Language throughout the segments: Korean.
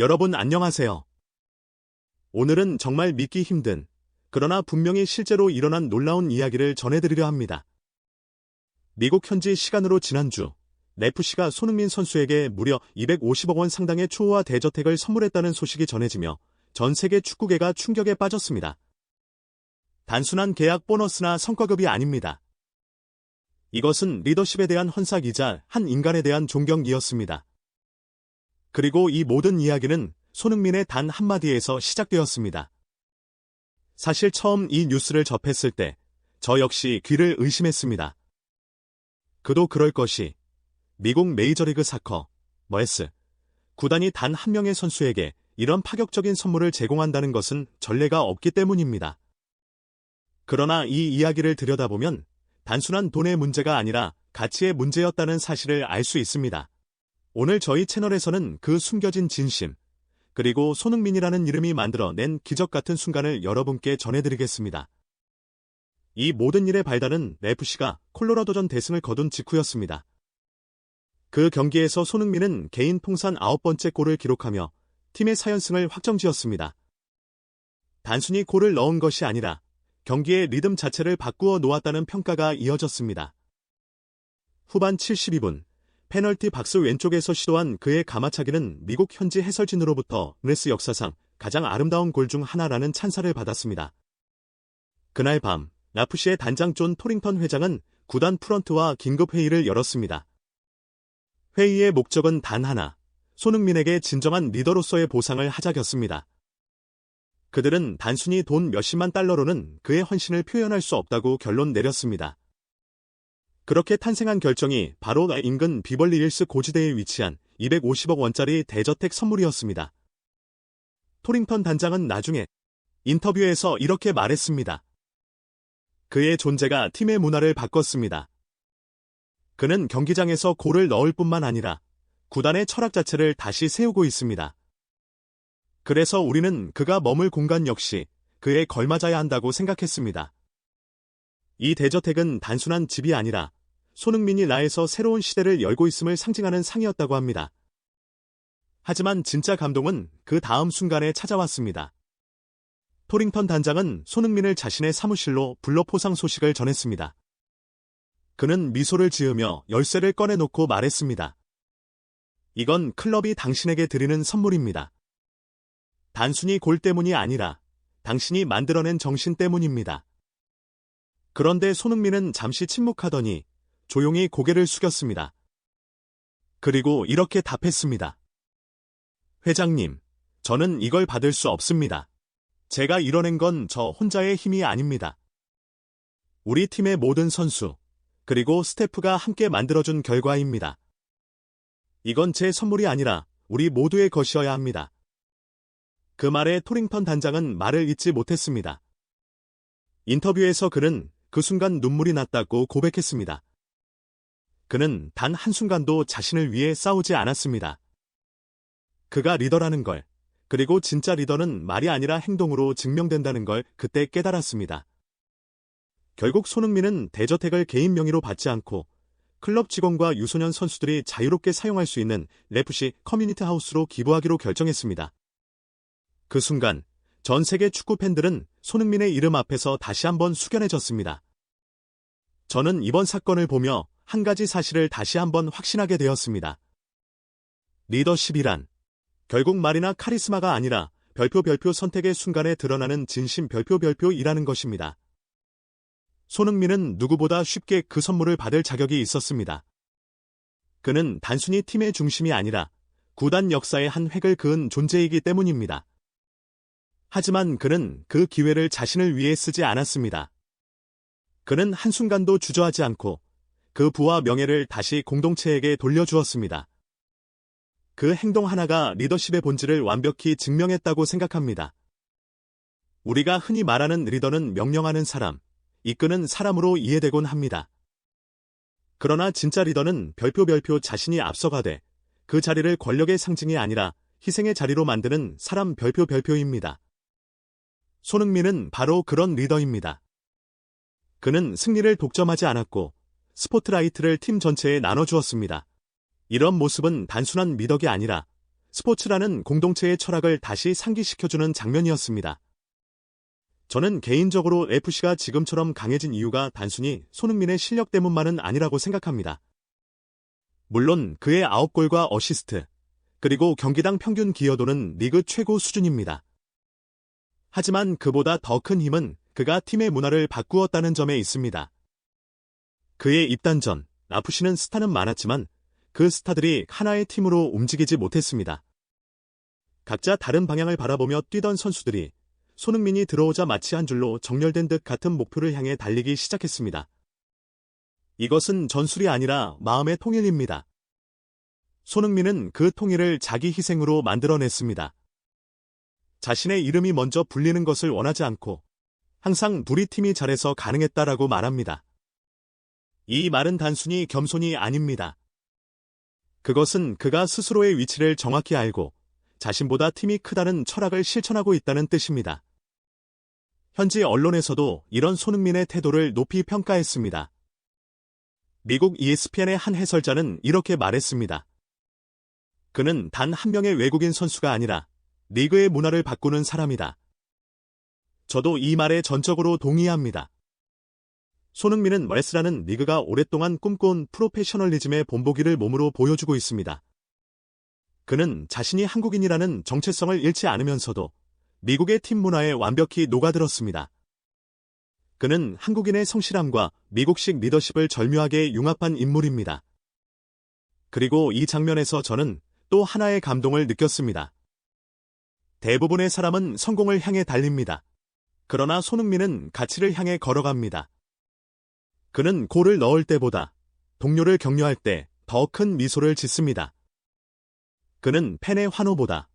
여러분 안녕하세요. 오늘은 정말 믿기 힘든, 그러나 분명히 실제로 일어난 놀라운 이야기를 전해드리려 합니다. 미국 현지 시간으로 지난주, 네프시가 손흥민 선수에게 무려 250억 원 상당의 초호화 대저택을 선물했다는 소식이 전해지며 전 세계 축구계가 충격에 빠졌습니다. 단순한 계약 보너스나 성과급이 아닙니다. 이것은 리더십에 대한 헌사이자 한 인간에 대한 존경이었습니다. 그리고 이 모든 이야기는 손흥민의 단 한마디에서 시작되었습니다. 사실 처음 이 뉴스를 접했을 때 저 역시 귀를 의심했습니다. 그도 그럴 것이 미국 메이저리그 사커, 머에스, 구단이 단 한 명의 선수에게 이런 파격적인 선물을 제공한다는 것은 전례가 없기 때문입니다. 그러나 이 이야기를 들여다보면 단순한 돈의 문제가 아니라 가치의 문제였다는 사실을 알 수 있습니다. 오늘 저희 채널에서는 그 숨겨진 진심, 그리고 손흥민이라는 이름이 만들어낸 기적 같은 순간을 여러분께 전해드리겠습니다. 이 모든 일의 발단은 FC가 콜로라도전 대승을 거둔 직후였습니다. 그 경기에서 손흥민은 개인 통산 아홉 번째 골을 기록하며 팀의 4연승을 확정지었습니다. 단순히 골을 넣은 것이 아니라 경기의 리듬 자체를 바꾸어 놓았다는 평가가 이어졌습니다. 후반 72분 페널티 박스 왼쪽에서 시도한 그의 가마차기는 미국 현지 해설진으로부터 레스 역사상 가장 아름다운 골 중 하나라는 찬사를 받았습니다. 그날 밤 라프시의 단장 존 토링턴 회장은 구단 프런트와 긴급 회의를 열었습니다. 회의의 목적은 단 하나, 손흥민에게 진정한 리더로서의 보상을 하자겼습니다. 그들은 단순히 돈 몇십만 달러로는 그의 헌신을 표현할 수 없다고 결론 내렸습니다. 그렇게 탄생한 결정이 바로 인근 비벌리 힐스 고지대에 위치한 250억 원짜리 대저택 선물이었습니다. 토링턴 단장은 나중에 인터뷰에서 이렇게 말했습니다. 그의 존재가 팀의 문화를 바꿨습니다. 그는 경기장에서 골을 넣을 뿐만 아니라 구단의 철학 자체를 다시 세우고 있습니다. 그래서 우리는 그가 머물 공간 역시 그에 걸맞아야 한다고 생각했습니다. 이 대저택은 단순한 집이 아니라 손흥민이 나에서 새로운 시대를 열고 있음을 상징하는 상이었다고 합니다. 하지만 진짜 감동은 그 다음 순간에 찾아왔습니다. 토링턴 단장은 손흥민을 자신의 사무실로 불러 포상 소식을 전했습니다. 그는 미소를 지으며 열쇠를 꺼내놓고 말했습니다. 이건 클럽이 당신에게 드리는 선물입니다. 단순히 골 때문이 아니라 당신이 만들어낸 정신 때문입니다. 그런데 손흥민은 잠시 침묵하더니 조용히 고개를 숙였습니다. 그리고 이렇게 답했습니다. 회장님, 저는 이걸 받을 수 없습니다. 제가 이뤄낸 건 저 혼자의 힘이 아닙니다. 우리 팀의 모든 선수, 그리고 스태프가 함께 만들어준 결과입니다. 이건 제 선물이 아니라 우리 모두의 것이어야 합니다. 그 말에 토링턴 단장은 말을 잇지 못했습니다. 인터뷰에서 그는 그 순간 눈물이 났다고 고백했습니다. 그는 단 한순간도 자신을 위해 싸우지 않았습니다. 그가 리더라는 걸, 그리고 진짜 리더는 말이 아니라 행동으로 증명된다는 걸 그때 깨달았습니다. 결국 손흥민은 대저택을 개인 명의로 받지 않고 클럽 직원과 유소년 선수들이 자유롭게 사용할 수 있는 레프시 커뮤니티 하우스로 기부하기로 결정했습니다. 그 순간 전 세계 축구 팬들은 손흥민의 이름 앞에서 다시 한번 숙연해졌습니다. 저는 이번 사건을 보며 한 가지 사실을 다시 한번 확신하게 되었습니다. 리더십이란 결국 말이나 카리스마가 아니라 별표 별표 선택의 순간에 드러나는 진심 별표 별표이라는 것입니다. 손흥민은 누구보다 쉽게 그 선물을 받을 자격이 있었습니다. 그는 단순히 팀의 중심이 아니라 구단 역사의 한 획을 그은 존재이기 때문입니다. 하지만 그는 그 기회를 자신을 위해 쓰지 않았습니다. 그는 한순간도 주저하지 않고 그 부와 명예를 다시 공동체에게 돌려주었습니다. 그 행동 하나가 리더십의 본질을 완벽히 증명했다고 생각합니다. 우리가 흔히 말하는 리더는 명령하는 사람, 이끄는 사람으로 이해되곤 합니다. 그러나 진짜 리더는 별표 별표 자신이 앞서가되 그 자리를 권력의 상징이 아니라 희생의 자리로 만드는 사람 별표 별표입니다. 손흥민은 바로 그런 리더입니다. 그는 승리를 독점하지 않았고 스포트라이트를 팀 전체에 나눠주었습니다. 이런 모습은 단순한 미덕이 아니라 스포츠라는 공동체의 철학을 다시 상기시켜주는 장면이었습니다. 저는 개인적으로 FC가 지금처럼 강해진 이유가 단순히 손흥민의 실력 때문만은 아니라고 생각합니다. 물론 그의 9골과 어시스트, 그리고 경기당 평균 기여도는 리그 최고 수준입니다. 하지만 그보다 더 큰 힘은 그가 팀의 문화를 바꾸었다는 점에 있습니다. 그의 입단 전, 라프시는 스타는 많았지만 그 스타들이 하나의 팀으로 움직이지 못했습니다. 각자 다른 방향을 바라보며 뛰던 선수들이 손흥민이 들어오자 마치 한 줄로 정렬된 듯 같은 목표를 향해 달리기 시작했습니다. 이것은 전술이 아니라 마음의 통일입니다. 손흥민은 그 통일을 자기 희생으로 만들어냈습니다. 자신의 이름이 먼저 불리는 것을 원하지 않고 항상 우리 팀이 잘해서 가능했다라고 말합니다. 이 말은 단순히 겸손이 아닙니다. 그것은 그가 스스로의 위치를 정확히 알고 자신보다 팀이 크다는 철학을 실천하고 있다는 뜻입니다. 현지 언론에서도 이런 손흥민의 태도를 높이 평가했습니다. 미국 ESPN의 한 해설자는 이렇게 말했습니다. 그는 단 한 명의 외국인 선수가 아니라 리그의 문화를 바꾸는 사람이다. 저도 이 말에 전적으로 동의합니다. 손흥민은 웨스라는 리그가 오랫동안 꿈꿔온 프로페셔널리즘의 본보기를 몸으로 보여주고 있습니다. 그는 자신이 한국인이라는 정체성을 잃지 않으면서도 미국의 팀 문화에 완벽히 녹아들었습니다. 그는 한국인의 성실함과 미국식 리더십을 절묘하게 융합한 인물입니다. 그리고 이 장면에서 저는 또 하나의 감동을 느꼈습니다. 대부분의 사람은 성공을 향해 달립니다. 그러나 손흥민은 가치를 향해 걸어갑니다. 그는 골을 넣을 때보다 동료를 격려할 때 더 큰 미소를 짓습니다. 그는 팬의 환호보다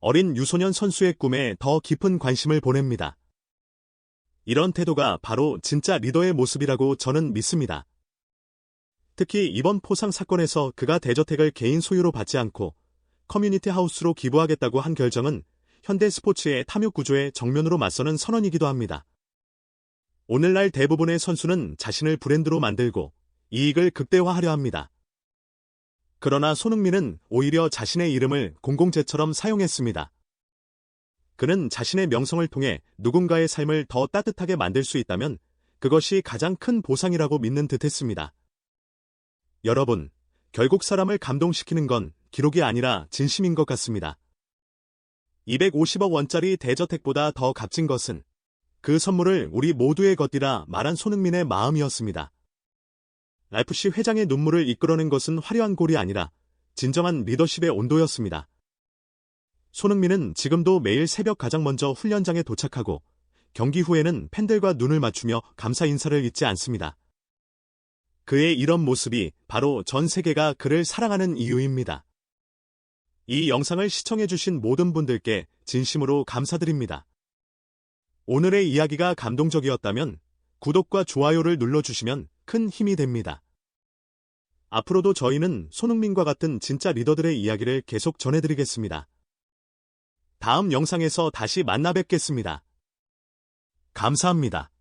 어린 유소년 선수의 꿈에 더 깊은 관심을 보냅니다. 이런 태도가 바로 진짜 리더의 모습이라고 저는 믿습니다. 특히 이번 포상 사건에서 그가 대저택을 개인 소유로 받지 않고 커뮤니티 하우스로 기부하겠다고 한 결정은 현대 스포츠의 탐욕 구조에 정면으로 맞서는 선언이기도 합니다. 오늘날 대부분의 선수는 자신을 브랜드로 만들고 이익을 극대화하려 합니다. 그러나 손흥민은 오히려 자신의 이름을 공공재처럼 사용했습니다. 그는 자신의 명성을 통해 누군가의 삶을 더 따뜻하게 만들 수 있다면 그것이 가장 큰 보상이라고 믿는 듯 했습니다. 여러분, 결국 사람을 감동시키는 건 기록이 아니라 진심인 것 같습니다. 250억 원짜리 대저택보다 더 값진 것은 그 선물을 우리 모두의 것이라 말한 손흥민의 마음이었습니다. 랄프시 회장의 눈물을 이끌어낸 것은 화려한 골이 아니라 진정한 리더십의 온도였습니다. 손흥민은 지금도 매일 새벽 가장 먼저 훈련장에 도착하고 경기 후에는 팬들과 눈을 맞추며 감사 인사를 잊지 않습니다. 그의 이런 모습이 바로 전 세계가 그를 사랑하는 이유입니다. 이 영상을 시청해주신 모든 분들께 진심으로 감사드립니다. 오늘의 이야기가 감동적이었다면 구독과 좋아요를 눌러주시면 큰 힘이 됩니다. 앞으로도 저희는 손흥민과 같은 진짜 리더들의 이야기를 계속 전해드리겠습니다. 다음 영상에서 다시 만나 뵙겠습니다. 감사합니다.